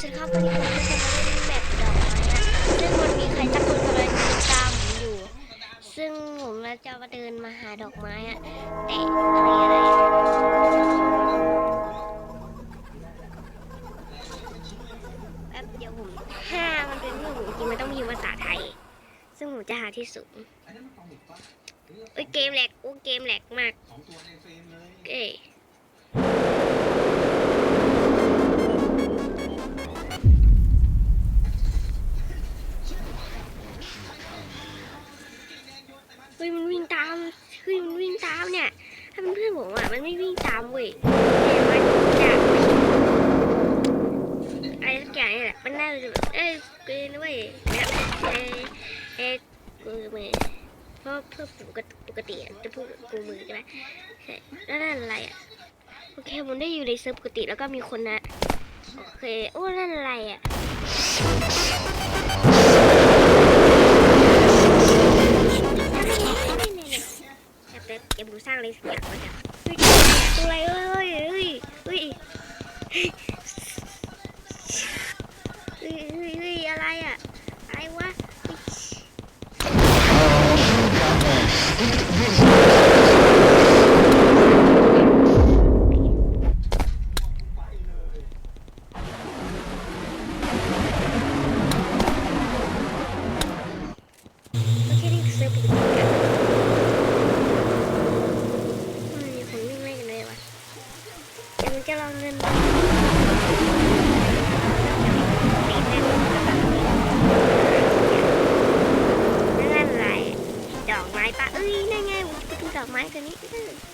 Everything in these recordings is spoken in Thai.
ฉันครับวันนี้ผมจะมาเล่นแบบดอกไม้นะซึ่งมันมีใครสักคนกำลังตามผมอยู่ ซึ่งผมจะมาเดินมาหาดอกไม้อะแต่อะไรอะไรแป๊บเดียวผมถ้ามันเป็นเรื่องจริงมันต้องมีภาษาไทย ซึ่งผมจะหาที่สูงเอ้ยเกมแหลกโอ้เกมแหลกมากเอ้ ปกติจะพูดกูมือใช่ไหมใช่แล้วนั่นอะไรอะโอเคผมได้อยู่ในเซิร์ฟปกติแล้วก็มีคนนะโอเคโอ้นั่นอะไรอะแบบแบเดี๋ยวผมสร้างอะไรสักอย่างมาจากอะไรเอ้ยเฮ้ยเฮ้ย Yeah. จะไป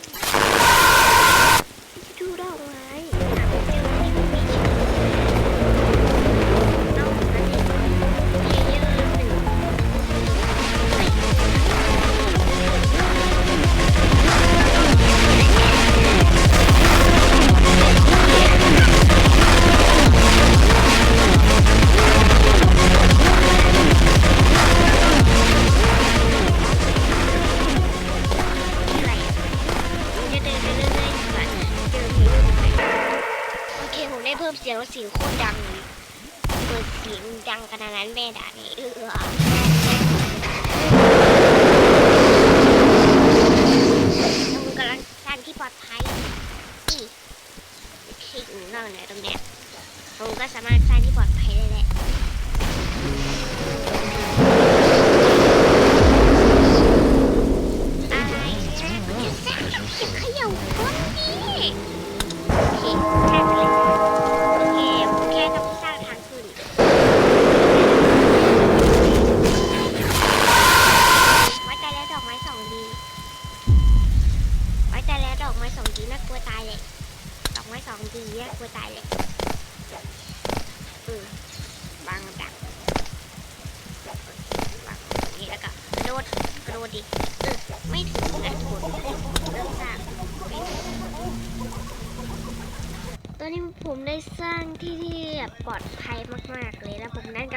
ผมก็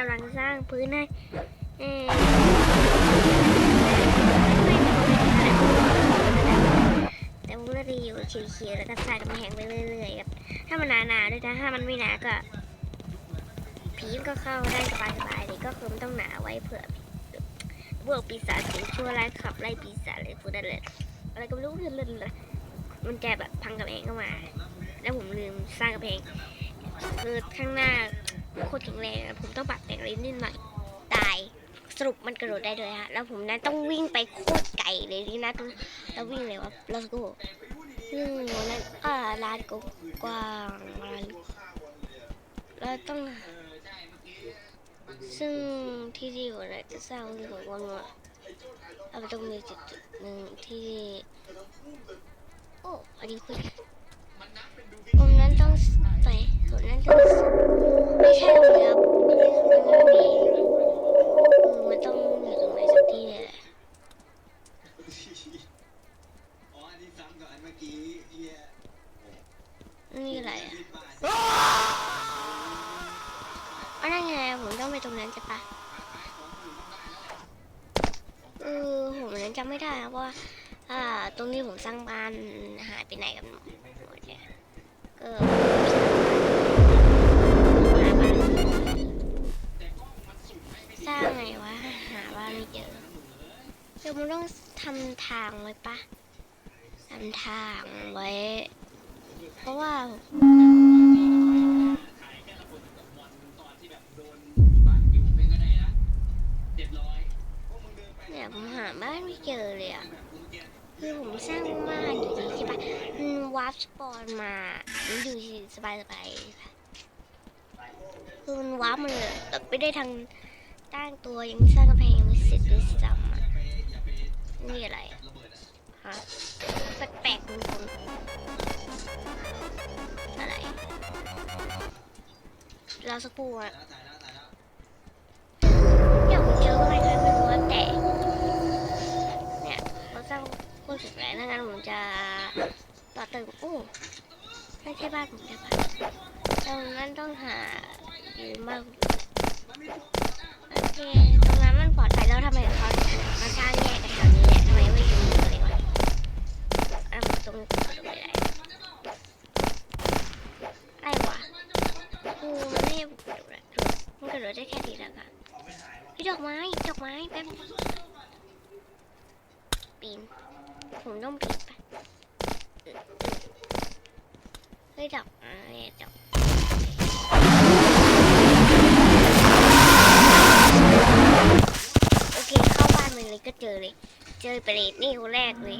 ำลังสร้างพื้นให้เออแต่ผมก็จะอยู่เฉียวๆแล้วก็สร้างกำแพงไปเรื่อยๆครับ ถ้ามันหนาๆด้วยนะ ถ้ามันไม่หนาก็ ผีก็เข้าได้สบายๆเลยก็คือมันต้องหนาไว้เผื่อพวกปีศาจสิงชั่วร้ายขับไล่ปีศาจอะไรพวกนั้นเลยอะไรก็ไม่รู้เรื่องเลยมันจะแบบพังกระแพงเข้ามา แล้วผมลืมสร้างกระแพงคือข้างหน้า โคตรแข็งแรงอะผมต้องปรับแต่งอะไรนิดหน่อยตายสรุปมันกระโดดได้ด้วยฮะแล้วผมนั้นต้องวิ่งไปโคตรไกลเลยนี่นะต้องแล้ววิ่งเลยวะแล้วก็ซึ่งวันนั้นอ่าลานก็กว้างลานแล้วต้อง ซึ่งที่ที่อยู่เนี่ยจะสร้างที่ของวันว่าเอาไปตรงมีจุดหนึ่งที่ โอ้อันนี้คือ ได้นเพราะว่าตรงนี้ผมสร้างบ้านหายไปไหนกันหมดเนี่ยก็สร้างไงวะหาบ้านไม่เจอเดี๋ยวมันต้องทำทางไว้ปะทำทางไว้ เพราะว่า เนี่ยผมหาบ้านไม่เจอเลยอะแบบกูเมื่อกี้คือผมสร้างบ้านอยู่ดีใช่ปะมันวาร์ปสปอนมามันอยู่สบายสบายคือมันวาร์ปมาเลยแบบไม่ได้ทางตั้งตัวยังสร้างกำแพงยังไม่เสร็จด้วยซ้ำอะอย่าไปอย่าไปนี่อะไรฮะแปลกๆคุณคุณอะไรเราสักครู่อะถ่ายายแล้วเดี๋ยวผมเจออะไร พูดถึงแล้วงั้นผมจะต่อเติมโอ้ไม่ใช่บ้านผมใช่ปตรงนั้นต้องหาอยู่มากโอเคตรงนั้นมันปลอดภัยแล้วทำไมเขามาสร้างแยกกันแถวนี้เนี่ยทำไมไม่อยู่เลยวะอะตรงนี้ก็ไม่ได้อะไรวะกูมันไม่ให้มันกระโดดได้แค่ทีละครั้งพี่ดอกไม้ดอกไม้แป๊บปีน ผมต้องปิดไปเออเออเฮ้ยดอกไม้ดอกโอเคเข้าบ้านมันเลยก็เจอเลย เจอเปรตนี่คนแรกเลย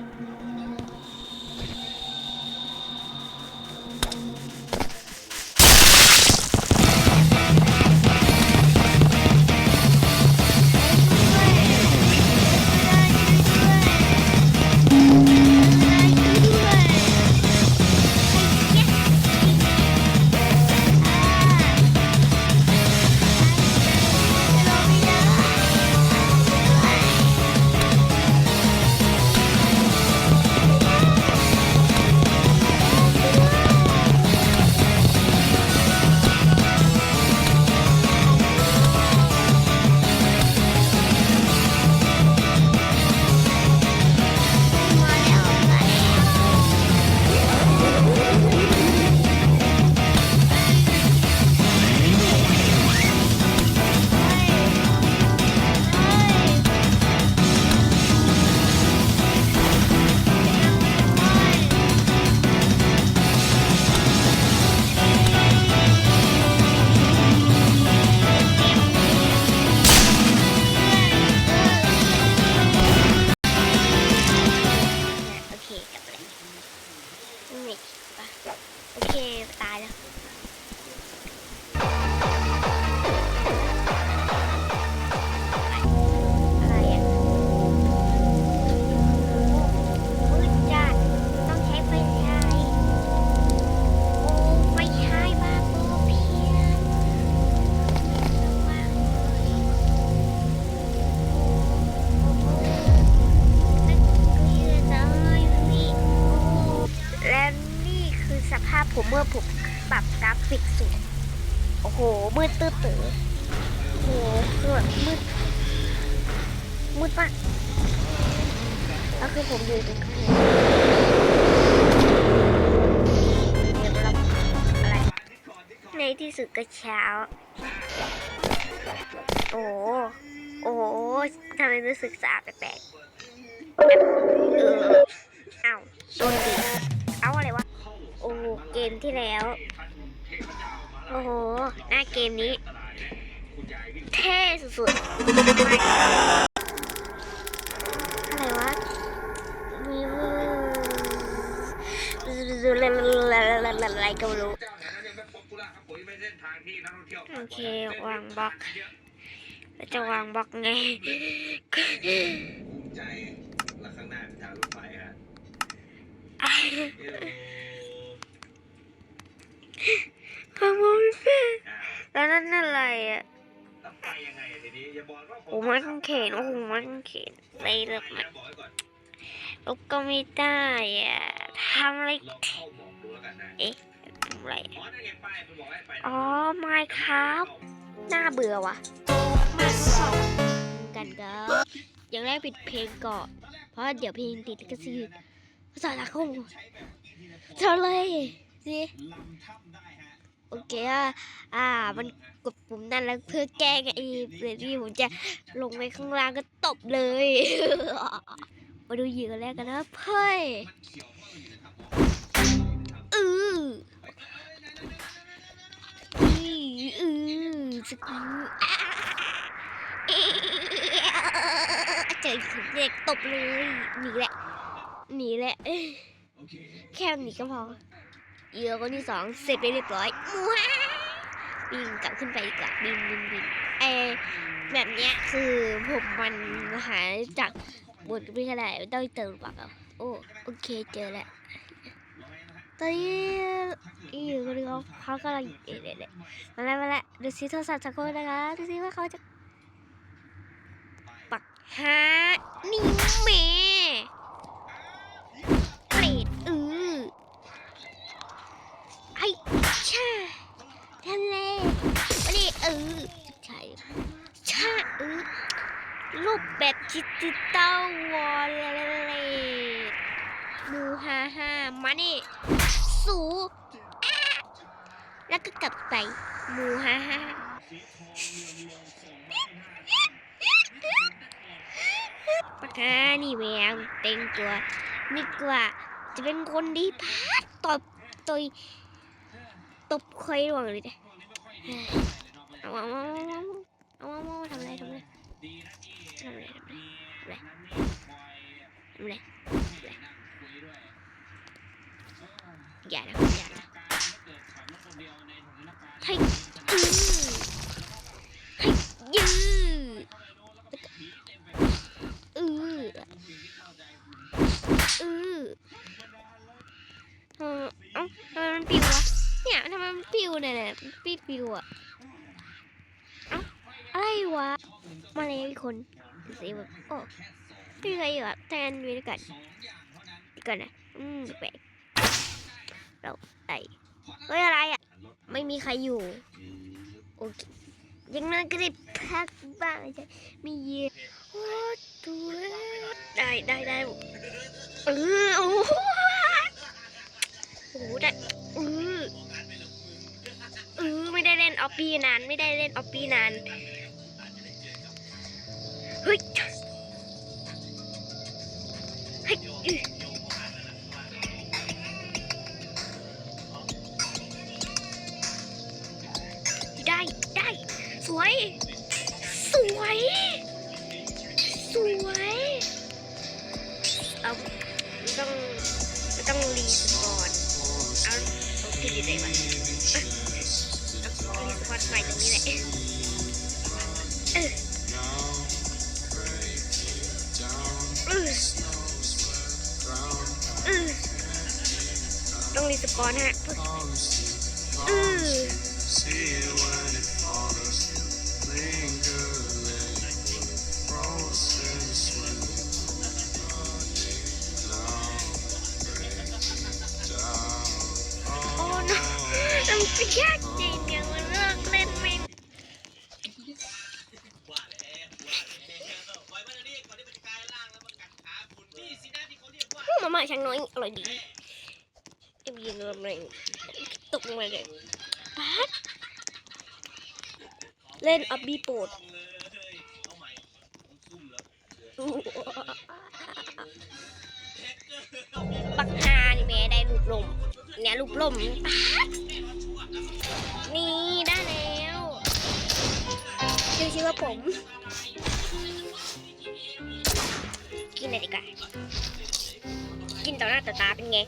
พผมเมื่อผมปรับกราฟิกสูงโอ้โห มืดตื้อตื้อโอ้โหคือแบบมืด มืดมากแล้วคือผมอยู่ตรงข้างในเดี๋ยวเราอะไร ในที่สุดก็เช้า โอ้โอ้ทำไมรู้สึกสะอาดแปลกๆ ที่แล้ว โอ้โห หน้าเกมนี้ เท่สุดๆไม่อะไรวะมีอะไรก็ไม่รู้ โอเควางบล็อกแล้วจะวางบล็อกไงภูมิใจแล้วข้างหน้าเป็นทางรถไฟฮะเออ ขโมยแม่อ้าวแล้วนั่นอะไรอะแล้วไปยังไงอะทีนี้อย่าบอกว่าผมโอ้ไม้กางเขนโอ้โหไม้กางเขนไม่เลิกไม่มันบอกไว้ก่อนลบก็ไม่ได้อะทำอะไรลองเข้าบอกดูแล้วกันนะทำอะไรอ๋อนั่นไงป้ายมันบอกให้ไปอ๋อไมค์ครับน่าเบื่อว่ะมาสองกันครับอย่างแรกปิดเพลงก่อนเพราะเดี๋ยวเพลงติดลิขสิทธิ์ภาษาละคงเท่าเลยสิลำทับได้ฮะ โอเคอะอ่า มันกดปุ่มนั่นแล้วเพื่อแก้ไงเพื่อที่ผมจะลงไปข้างล่างก็ตบเลย มาดูเหยื่อแรกกันนะเฮ้ยอืออืออือสกิลอ่าเอ๊ะเจอเด็กตบเลยหนีแหละหนีแหละแค่หนีก็พอ เหยื่อคนที่สองเสร็จไปเรียบร้อยว้าบินกลับขึ้นไปดีกว่าบินบินบินเอแบบเนี้ยคือผมมันหาจากบทไม่ขนาดต้องเติมปากโอ้โอเคเจอแล้วตอนนี้อีอยู่คนเดียวเขากำลังเอ๊ะเด็ดมาแล้วมาแล้วดูซิโทรศัพท์สักคนนะคะดูซิว่าเขาจะปักฮานี่แม่ ชาทะเลมาดิเออใช่ชาเออรูปแบบดิจิตอลวอลเลยมูฮ่าฮ่ามานี่สูแล้วก็กลับไปมูฮ่าฮ่าปากกานี่แมวเต็งตัวนี่กว่าจะเป็นคนดีพัดตบตุย ตบคอยหลวงเลยเด้เอาเอาเอาเอาเอาเอาเอาทำอะไรทำอะไร ทำอะไรทำอะไรทำอะไรอย่านะอย่านะให้อือให้ยืดอืออือเออเอ้าทำไมมันปิววะ เนี่ยทำไมมันปิวเนี่ยเนี่ยปิวปิวอะเอ้าอะไรวะ มาเลยอีกคนสิแบบโอ้ไม่มีใครอยู่อะแทนวีด้วยกันดีกันนะอืมแปลกเราไอเฮ้ยอะไรอะ ไม่มีใครอยู่ โอเค ยังนั้นก็ได้พักบ้างใช่มีเยอะโอ้ตัวได้ได้ได้เออโอ้ ปีนานไม่ได้เล่นออฟปีนานเฮ้ยเฮ้ยได้ได้สวย สวย สวยเอาไม่ต้องไม่ต้องรีสปอนเอาเอาที่ดีเลยว่อะ เอารีสปอนใหม่ตรงนี้แหละต้องรีสปอนฮะ อยอร่อยดีเอ็มยืนรวมเลยตกลงมาเลยป๊าดเล่นออบบี้โปดปักฮานี่แม่ได้ลูกลมเนี่ยลูกลมนี่ได้แล้วชื่อชื่อว่าผมกินเลยดีกว่า กินต่อหน้าต่อตาเป็นไง